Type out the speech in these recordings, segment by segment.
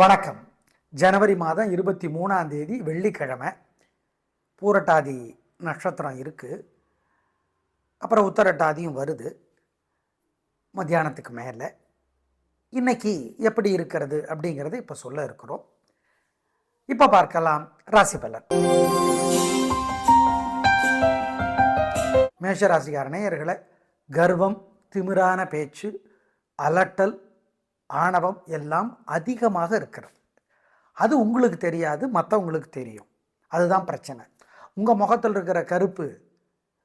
வணக்கம். ஜனவரி மாதம் இருபத்தி மூணாம் தேதி வெள்ளிக்கிழமை. பூரட்டாதி நட்சத்திரம் இருக்குது அப்புறம் உத்தரட்டாதியும் வருது. மத்தியானத்துக்கு மேலே. இன்னைக்கு எப்படி இருக்கிறது அப்படிங்கிறத இப்போ சொல்ல இருக்கிறோம். இப்போ பார்க்கலாம் ராசி பலன். மேஷராசிக்கார நேயர்களை கர்வம் திமிரான பேச்சு அலட்டல் ஆணவம் எல்லாம் அதிகமாக இருக்கிறது. அது உங்களுக்கு தெரியாது மற்றவங்களுக்கு தெரியும். அதுதான் பிரச்சனை. உங்கள் முகத்தில் இருக்கிற கருப்பு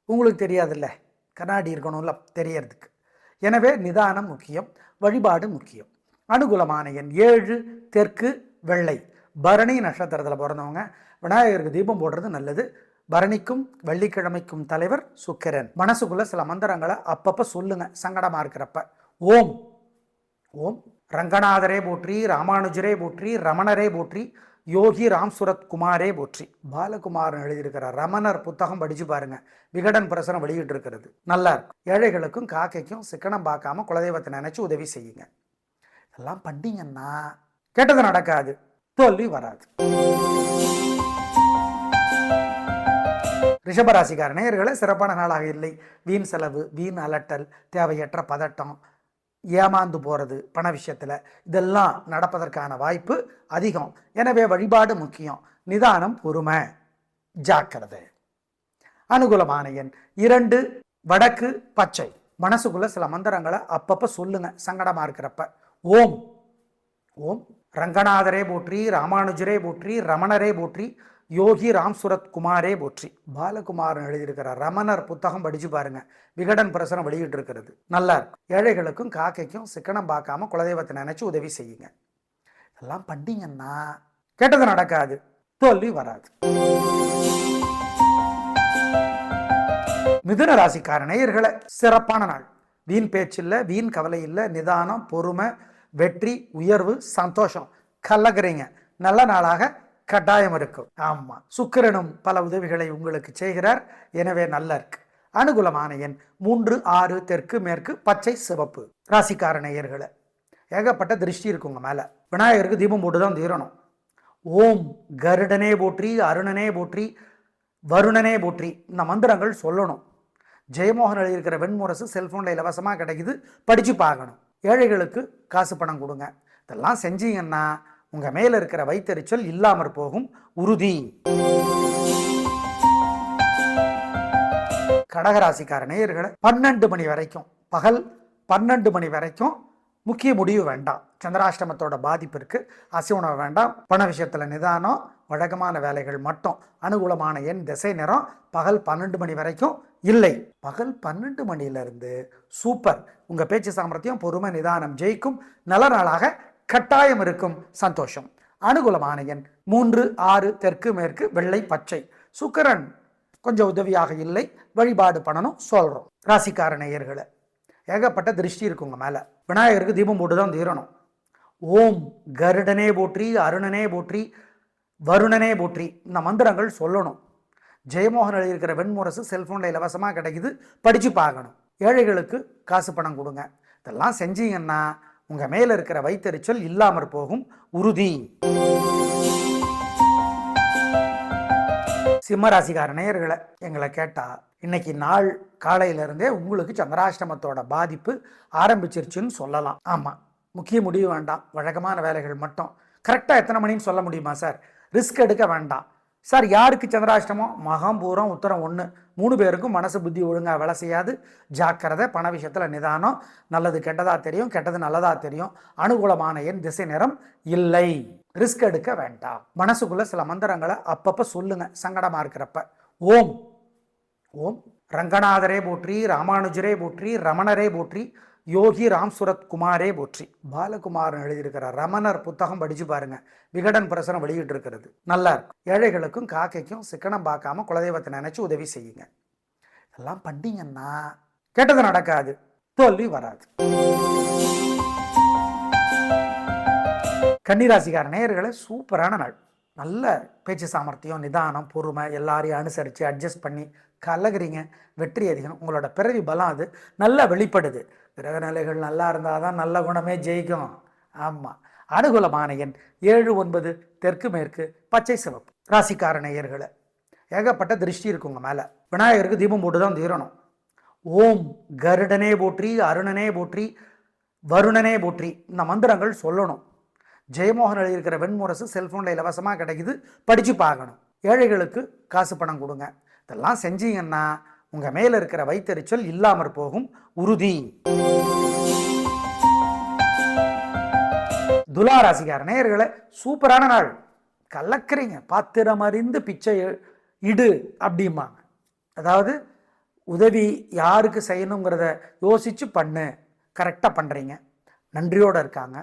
உங்களுக்கு தெரியாதுல்ல? கண்ணாடி இருக்கணும்ல தெரியறதுக்கு. எனவே நிதானம் முக்கியம் வழிபாடு முக்கியம். அனுகூலமான எண் ஏழு தெற்கு வெள்ளை. பரணி நட்சத்திரத்தில் பிறந்தவங்க விநாயகருக்கு தீபம் போடுறது நல்லது. பரணிக்கும் வெள்ளிக்கிழமைக்கும் தலைவர் சுக்கிரன். மனசுக்குள்ள சில மந்திரங்களை அப்பப்போ சொல்லுங்க சங்கடமாக இருக்கிறப்ப. ஓம். ஓம் ரங்கநாதரே போற்றி ராமானுஜரே போற்றி ரமணரே போற்றி யோகி ராம் சுரத் குமாரே போற்றி. பாலகுமாரன் எழுதியிருக்கிறார் ரமணர் புத்தகம் படிச்சு பாருங்க. விகடன் பிரசனம் வெளியிட்டு இருக்கிறது நல்லா இருக்கும். ஏழைகளுக்கும் காக்கைக்கும் சிக்கனம் பார்க்காம குலதெய்வத்தை நினைச்சு உதவி செய்யுங்க. இதெல்லாம் பண்ணீங்கன்னா கெட்டது நடக்காது. தோல்வி வராது. ரிஷபராசிக்கார நேயர்களை சிறப்பான நாளாக இல்லை. வீண் செலவு வீண் அலட்டல் தேவையற்ற பதட்டம் ஏமாந்து போகிறது பண விஷயத்தில். இதெல்லாம் நடப்பதற்கான வாய்ப்பு அதிகம். எனவே வழிபாடு முக்கியம். நிதானம் பொறுமை ஜாக்கிரதை. அனுகூலமான எண். இரண்டு வடக்கு பச்சை. மனசுக்குள்ள சில மந்திரங்களை அப்பப்போ சொல்லுங்க. சங்கடமாக இருக்கிறப்ப. ஓம். ஓம். ரங்கநாதரே போற்றி ராமானுஜரே போற்றி ரமணரே போற்றி யோகி ராம் சுரத் குமாரே போற்றி. பாலகுமாரன் எழுதியிருக்கிற ரமணர் புத்தகம் படிச்சு பாருங்க. விகடன் பிரசனம் வெளியிட்டு இருக்கிறது நல்லா இருக்கும். ஏழைகளுக்கும் காக்கைக்கும் சிக்கனம் பார்க்காம குலதெய்வத்தை நினைச்சு உதவி செய்யுங்க. இதெல்லாம் பண்ணீங்கன்னா கெட்டது நடக்காது. தோல்வி வராது. மிதுன ராசிக்கார நேயர்களை சிறப்பான நாள். வீண் பேச்சில்லை வீண் கவலை இல்லை நிதானம் பொறுமை வெற்றி உயர்வு சந்தோஷம். கலக்குறீங்க. நல்ல நாளாக கட்டாயம் இருக்கும். ஆமா. சுக்கிரனும் பல உதவிகளை உங்களுக்கு செய்கிறார். எனவே நல்ல இருக்கு அனுகூலமான எண் மூன்று ஆறு தெற்கு மேற்கு பச்சை சிவப்பு. ராசிக்கார நேயர்களை ஏகப்பட்ட திருஷ்டி இருக்கு உங்க மேல. விநாயகருக்கு தீபம் போட்டு தான் தீரணும். ஓம் கருடனே போற்றி அருணனே போற்றி வருணனே போற்றி. இந்த மந்திரங்கள் சொல்லணும். ஜெயமோகன் எழுதியிருக்கிற வெண்முரசு செல்ஃபோனில் இலவசமாக கிடைக்குது. படித்து பார்க்கணும். ஏழைகளுக்கு காசு பணம் கொடுங்க. இதெல்லாம் செஞ்சீங்கன்னா உங்கள் மேலே இருக்கிற வைத்தறிச்சல் இல்லாமற் போகும். உறுதி. கடகராசிக்கார நேயர்களை பன்னெண்டு மணி வரைக்கும் பகல் பன்னெண்டு மணி வரைக்கும் முக்கிய முடிவு வேண்டாம். சந்திராஷ்டமத்தோட பாதிப்பு இருக்கு. உணவு வேண்டாம். பண விஷயத்தில் நிதானம் வழக்கமான வேலைகள் மட்டும். அனுகூலமான எண் திசை நேரம் பகல் பன்னெண்டு மணி வரைக்கும் இல்லை. பகல் பன்னெண்டு மணியிலிருந்து சூப்பர். உங்கள் பேச்சு சாமர்த்தியம் பொறுமை நிதானம் ஜெயிக்கும். நல்ல நாளாக கட்டாயம் இருக்கும். சந்தோஷம். அனுகூலமான எண் மூன்று ஆறு தெற்கு மேற்கு வெள்ளை பச்சை. சுக்கரன் கொஞ்சம் உதவியாக இல்லை. வழிபாடு பண்ணணும் சொல்கிறோம் ராசிக்கார நேயர்களை ஏகப்பட்ட திருஷ்டி இருக்கு உங்கள் மேலே. விநாயகருக்கு தீபம் போட்டு தான் தீரணும். ஓம் கருடனே போற்றி அருணனே போற்றி வருணனே போற்றி. இந்த மந்திரங்கள் சொல்லணும். ஜெயமோகன் எழுதியிருக்கிற வெண்முரசு செல்ஃபோனில் இலவசமாக கிடைக்குது. படித்து பார்க்கணும். ஏழைகளுக்கு காசு பணம் கொடுங்க. இதெல்லாம் செஞ்சீங்கன்னா உங்கள் மேலே இருக்கிற வைத்தறிச்சல் இல்லாமற் போகும். உறுதி. சிம்மராசிக்கார நேயர்களை எங்களை கேட்டால் இன்னைக்கு நாள் காலையிலிருந்தே உங்களுக்கு சந்திராஷ்டமத்தோட பாதிப்பு ஆரம்பிச்சிருச்சுன்னு சொல்லலாம். ஆமாம் முக்கிய முடிவு வேண்டாம். வழக்கமான வேலைகள் மட்டும். கரெக்டாக எத்தனை மணின்னு சொல்ல முடியுமா சார் ரிஸ்க் எடுக்க வேண்டாம். சார் யாருக்கு சந்திராஷ்டமம்? மகாம்பூரம் உத்தரம் ஒன்று மூணு பேருக்கும் மனசு புத்தி ஒழுங்காக வேலை செய்யாது. ஜாக்கிரதை பண விஷயத்தில் நிதானம். நல்லது கெட்டதாக தெரியும். கெட்டது நல்லதாக தெரியும். அனுகூலமான என் திசை நிறம் இல்லை. ரிஸ்க் எடுக்க வேண்டாம். மனசுக்குள்ள சில மந்திரங்களை அப்பப்போ சொல்லுங்க சங்கடமாக இருக்கிறப்ப. ஓம். ஓம். ரங்கநாதரே போற்றி ராமானுஜரே போற்றி ரமணரே போற்றி யோகி ராம் சுரத் குமாரே போற்றி. பாலகுமாரன் எழுதியிருக்கிறார். ரமணர் புத்தகம் படிச்சு பாருங்க. விகடன் பிரசனம் வெளியிட்டு இருக்கிறது. நல்லா இருக்கும். ஏழைகளுக்கும் காக்கைக்கும் சிக்கனம் பார்க்காம குலதெய்வத்தை நினைச்சு உதவி செய்யுங்க. எல்லாம் பண்ணீங்கன்னா கெட்டது நடக்காது. தோல்வி வராது. கன்னிராசிக்கார நேயர்களை சூப்பரான நாள். நல்ல பேச்சு சாமர்த்தியம் நிதானம் பொறுமை எல்லாரையும் அனுசரித்து அட்ஜஸ்ட் பண்ணி கலகிறீங்க. வெற்றி அதிகம். உங்களோட பிறவி பலம் அது. நல்லா வெளிப்படுது. கிரக நிலைகள் நல்லா இருந்தால் தான் நல்ல குணமே ஜெயிக்கும். ஆமாம் அனுகூலமான ஏழு ஒன்பது தெற்கு மேற்கு பச்சை சிவப்பு. ராசிக்கார நேயர்களை ஏகப்பட்ட திருஷ்டி இருக்குங்க மேலே. விநாயகருக்கு தீபம் போட்டு தான் தீரணும். ஓம் கருடனே போற்றி அருணனே போற்றி வருணனே போற்றி. இந்த மந்திரங்கள் சொல்லணும். ஜெயமோகன் எழுதியிருக்கிற வெண்முரசு செல்ஃபோனில் இலவசமாக கிடைக்குது. படித்து பார்க்கணும். ஏழைகளுக்கு காசு பணம் கொடுங்க. இதெல்லாம் செஞ்சீங்கன்னா உங்கள் மேலே இருக்கிற வைத்தறிச்சல் இல்லாமற் போகும். உறுதி. துலா ராசிக்கார நேயர்களை சூப்பரான நாள். கலக்கிறீங்க பாத்திரம் அறிந்து பிச்சை இடு அப்படிம்பாங்க. அதாவது உதவி யாருக்கு செய்யணுங்கிறத யோசிச்சு பண்ணு. கரெக்டாக பண்ணுறீங்க நன்றியோடு இருக்காங்க.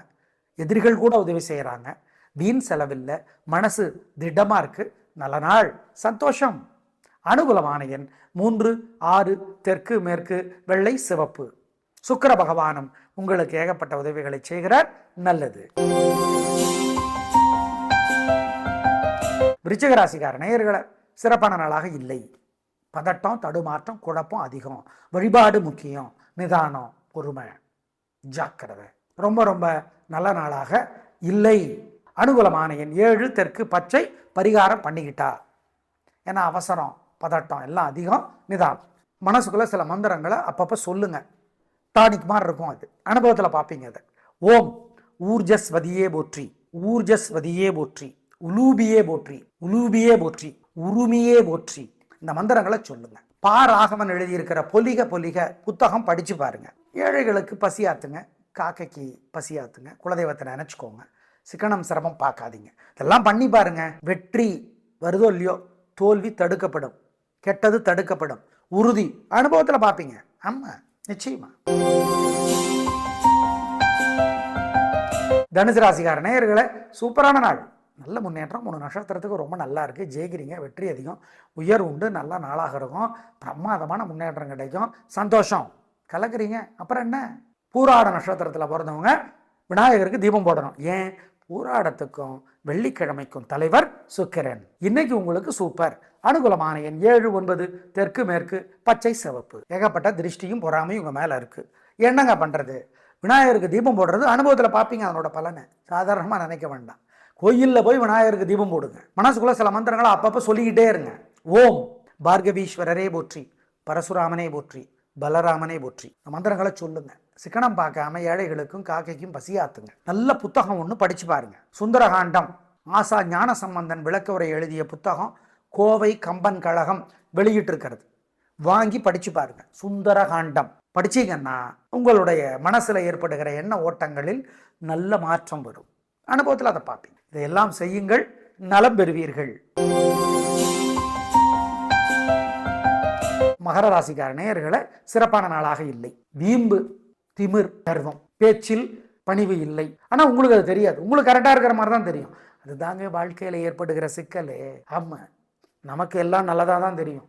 எதிரிகள் கூட உதவி செய்கிறாங்க வீண் செலவில்லை. மனசு திடமாக இருக்குது நல்ல நாள். சந்தோஷம். அனுகூலமான எண் மூன்று ஆறு தெற்கு மேற்கு வெள்ளை சிவப்பு. சுக்கர பகவானும் உங்களுக்கு ஏகப்பட்ட உதவிகளை செய்கிறார். நல்லது. விருச்சிகராசிக்கார நேயர்களை சிறப்பான நாளாக இல்லை. பதட்டம் தடுமாற்றம் குழப்பம் அதிகம். வழிபாடு முக்கியம். நிதானம் பொறுமை. ஜாக்கிரதை. ரொம்ப ரொம்ப நல்ல நாளாக இல்லை. அனுகூலமான எண் ஏழு தெற்கு பச்சை பரிகாரம் பண்ணிக்கிட்டா ஏன்னா அவசரம். பதட்டம் எல்லாம் அதிகம் நிதானம். மனசுக்குள்ளே சில மந்திரங்களை அப்பப்போ சொல்லுங்க. டானிக் மாதிரி இருக்கும் அது. அனுபவத்தில் பார்ப்பீங்க அதை. ஓம் ஊர்ஜஸ்வதியே போற்றி. ஊர்ஜஸ்வதியே போற்றி. உலூபியே போற்றி. உலூபியே போற்றி. உருமியே போற்றி. இந்த மந்திரங்களை சொல்லுங்க. பா ராகவன் எழுதியிருக்கிற பொலிக பொலிக புத்தகம் படித்து பாருங்க. ஏழைகளுக்கு பசியாத்துங்க காக்கைக்கு பசியாத்துங்க குலதெய்வத்தை நினச்சிக்கோங்க. சிக்கனம் சிரமம் பார்க்காதீங்க. இதெல்லாம் பண்ணி பாருங்க. வெற்றி வருதோ இல்லையோ தோல்வி தடுக்கப்படும். கெட்டது தடுக்கப்படும். உறுதி. அனுபவத்தில் பார்ப்பீங்க ஆமாம் நிச்சயமா. தனுசு ராசிக்கார நேயர்களை சூப்பரான நாள். நல்ல முன்னேற்றம். மூணு நட்சத்திரத்துக்கு ரொம்ப நல்லா இருக்கு. ஜெயிக்கிறீங்க. வெற்றி அதிகம். உயர் உண்டு. நல்ல நாளாக இருக்கும். பிரமாதமான முன்னேற்றம் கிடைக்கும். சந்தோஷம். கலக்குறீங்க. அப்புறம் என்ன? பூராட நட்சத்திரத்தில் பிறந்தவங்க விநாயகருக்கு தீபம் போடணும். ஏன்? பூராடத்துக்கும் வெள்ளிக்கிழமைக்கும் தலைவர் சுக்கிரன். இன்னைக்கு உங்களுக்கு சூப்பர். அனுகூலமான எண் ஏழு ஒன்பது தெற்கு மேற்கு பச்சை சிவப்பு. ஏகப்பட்ட திருஷ்டியும் பொறாமையும் உங்கள் மேலே இருக்குது என்னங்க பண்ணுறது விநாயகருக்கு தீபம் போடுறது அனுபவத்தில் பார்ப்பீங்க அதனோட பலனை. சாதாரணமாக நினைக்க வேண்டாம். கோயிலில் போய் விநாயகருக்கு தீபம் போடுங்க. மனசுக்குள்ளே சில மந்திரங்களை அப்பப்போ சொல்லிக்கிட்டே இருங்க. ஓம். பார்கவீஸ்வரரே போற்றி. பரசுராமனே போற்றி. பலராமனே போற்றி. மந்திரங்களை சொல்லுங்க. சிக்கனம் பார்க்காம ஏழைகளுக்கும் காக்கைக்கும் பசியாத்துங்க. நல்ல புத்தகம் ஒன்று படிச்சு பாருங்க. சுந்தரகாண்டம். ஆசா ஞான சம்பந்தன் விளக்கவுரை எழுதிய புத்தகம் கோவை கம்பன் கழகம் வெளியிட்டிருக்கிறது. வாங்கி படிச்சு பாருங்க. சுந்தரகாண்டம். படிச்சீங்கன்னா உங்களுடைய மனசுல ஏற்படுகிற எண்ண ஓட்டங்களில் நல்ல மாற்றம் வரும். அனுபவத்தில் அதை பார்ப்பீங்க. இதையெல்லாம் செய்யுங்கள். நலம் பெறுவீர்கள். மகர ராசிக்கார நேயர்களை சிறப்பான நாளாக இல்லை. வீம்பு திமிர் கர்வம் பேச்சில் பணிவு இல்லை. ஆனால் உங்களுக்கு அது தெரியாது. உங்களுக்கு கரெக்டாக இருக்கிற மாதிரி தான் தெரியும். அதுதாங்க வாழ்க்கையில் ஏற்படுகிற சிக்கலே. ஆமாம் நமக்கு எல்லாம் நல்லதாக தான் தெரியும்.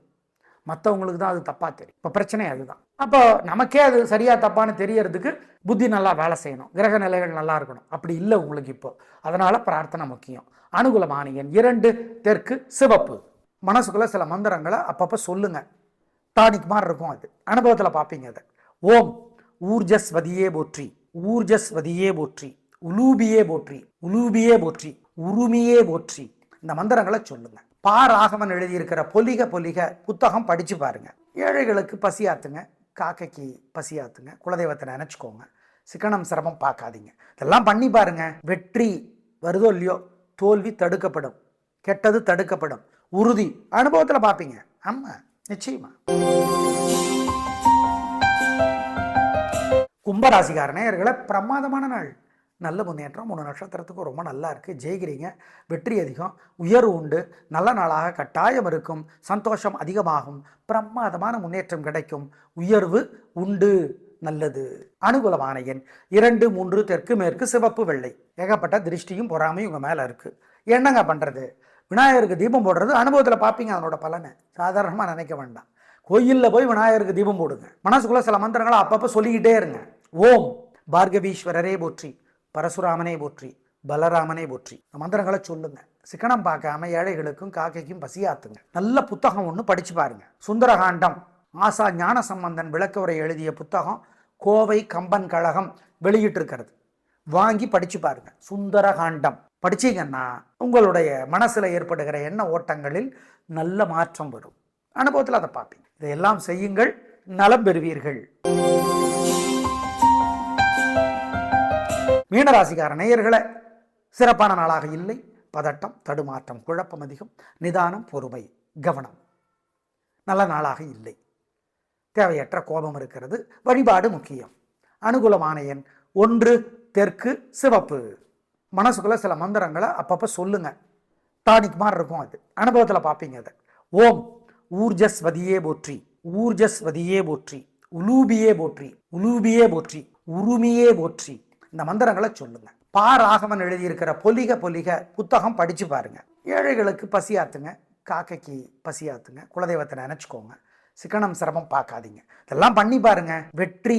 மற்றவங்களுக்கு தான் அது தப்பாக தெரியும். இப்போ பிரச்சனை அதுதான். அப்போ நமக்கே அது சரியாக தப்பான்னு தெரியறதுக்கு புத்தி நல்லா வேலை செய்யணும். கிரக நிலைகள் நல்லா இருக்கணும். அப்படி இல்லை உங்களுக்கு இப்போ. அதனால் பிரார்த்தனை முக்கியம். அனுகூலமான இரண்டு தெற்கு சிவப்பு. மனசுக்குள்ளே சில மந்திரங்களை அப்பப்போ சொல்லுங்கள் டானிக் மாதிரி இருக்கும் அது. அனுபவத்தில் பார்ப்பீங்க அதை. ஓம் ஊர்ஜஸ்வதியே போற்றி ஊர்ஜஸ்வதியே போற்றி உலூபியே போற்றி உலூபியே போற்றி உருமியே போற்றி. இந்த மந்திரங்களை சொல்லுங்க. பா ராகவன் எழுதியிருக்கிற பொலிக பொலிக புத்தகம் படித்து பாருங்க. ஏழைகளுக்கு பசியாத்துங்க காக்கைக்கு பசியாத்துங்க குலதெய்வத்தை நினச்சிக்கோங்க. சிக்கனம் சிரமம் பார்க்காதீங்க. இதெல்லாம் பண்ணி பாருங்க. வெற்றி வருதோ இல்லையோ தோல்வி தடுக்கப்படும். கெட்டது தடுக்கப்படும். உறுதி. அனுபவத்தில் பார்ப்பீங்க. ஆமாம் நிச்சயமா. கும்பராசிகார நேயர்களை பிரமாதமான நாள். நல்ல முன்னேற்றம் மூணு நட்சத்திரத்துக்கும் ரொம்ப நல்லா இருக்குது ஜெயிக்கிறீங்க. வெற்றி அதிகம். உயர்வு உண்டு. நல்ல நாளாக கட்டாயம் இருக்கும். சந்தோஷம் அதிகமாகும். பிரமாதமான முன்னேற்றம் கிடைக்கும். உயர்வு உண்டு. நல்லது. அனுகூலமான எண். இரண்டு மூன்று தெற்கு மேற்கு சிவப்பு வெள்ளை. ஏகப்பட்ட திருஷ்டியும் பொறாமையும் உங்கள் மேலே இருக்குது என்னங்க பண்ணுறது விநாயகருக்கு தீபம் போடுறது அனுபவத்தில் பார்ப்பீங்க அதனோட பலனை. சாதாரணமாக நினைக்க வேண்டாம். கோயிலில் போய் விநாயகருக்கு தீபம் போடுங்க. மனசுக்குள்ளே சில மந்திரங்களை அப்பப்போ சொல்லிக்கிட்டே இருங்க. ஓம் பார்கவீஸ்வரரே போற்றி பரசுராமனே போற்றி பலராமனே போற்றி. இந்த மந்திரங்களை சொல்லுங்க. சிக்கனம் பார்க்காம ஏழைகளுக்கும் காக்கைக்கும் பசியாத்துங்க. நல்ல புத்தகம் ஒன்று படிச்சு பாருங்க. சுந்தரகாண்டம் ஆசா ஞான சம்பந்தன் விளக்கவுரை எழுதிய புத்தகம் கோவை கம்பன் கழகம் வெளியிட்டிருக்கிறது. வாங்கி படிச்சு பாருங்க. சுந்தரகாண்டம். படிச்சீங்கன்னா உங்களுடைய மனசில் ஏற்படுகிற எண்ண ஓட்டங்களில் நல்ல மாற்றம் வரும். அனுபவத்தில் அதை பார்ப்பீங்க இதையெல்லாம் செய்யுங்கள். நலம் பெறுவீர்கள். மீனராசிக்கார நேயர்களை சிறப்பான நாளாக இல்லை. பதட்டம் தடுமாற்றம் குழப்பம் அதிகம். நிதானம் பொறுமை கவனம். நல்ல நாளாக இல்லை. தேவையற்ற கோபம் இருக்கிறது. வழிபாடு முக்கியம். அனுகூலமான எண் ஒன்று தெற்கு சிவப்பு. மனசுக்குள்ளே சில மந்திரங்களை அப்பப்போ சொல்லுங்கள் டானிக் மாதிரி இருக்கும் அது. அனுபவத்தில் பார்ப்பீங்க அதை. ஓம் ஊர்ஜஸ்வதியே போற்றி. ஊர்ஜஸ்வதியே போற்றி. உலூபியே போற்றி. உலூபியே போற்றி. உருமியே போற்றி. இந்த மந்திரங்களை சொல்லுங்க. பா ராகவன் எழுதியிருக்கிற பொலிக பொலிக புத்தகம் படித்து பாருங்க. ஏழைகளுக்கு பசியாத்துங்க காக்கைக்கு பசியாத்துங்க குலதெய்வத்தை நினச்சிக்கோங்க. சிக்கனம் சிரமம் பார்க்காதீங்க. இதெல்லாம் பண்ணி பாருங்க. வெற்றி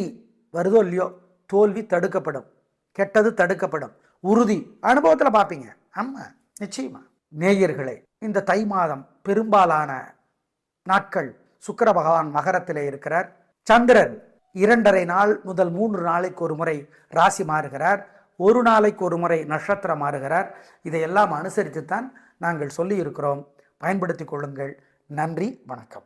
வருதோ இல்லையோ தோல்வி தடுக்கப்படும். கெட்டது தடுக்கப்படும். உறுதி. அனுபவத்தில் பார்ப்பீங்க ஆமாம் நிச்சயமா. நேயர்களே இந்த தை மாதம் பெரும்பாலான நாட்கள் சுக்கர பகவான் மகரத்திலே இருக்கிறார். சந்திரன் இரண்டரை நாள் முதல் மூன்று நாளைக்கு ஒரு முறை ராசி மாறுகிறார். ஒரு நாளைக்கு ஒரு முறை நட்சத்திரம் மாறுகிறார். இதையெல்லாம் அனுசரித்து தான் நாங்கள் சொல்லியிருக்கிறோம். பயன்படுத்தி கொள்ளுங்கள். நன்றி வணக்கம்.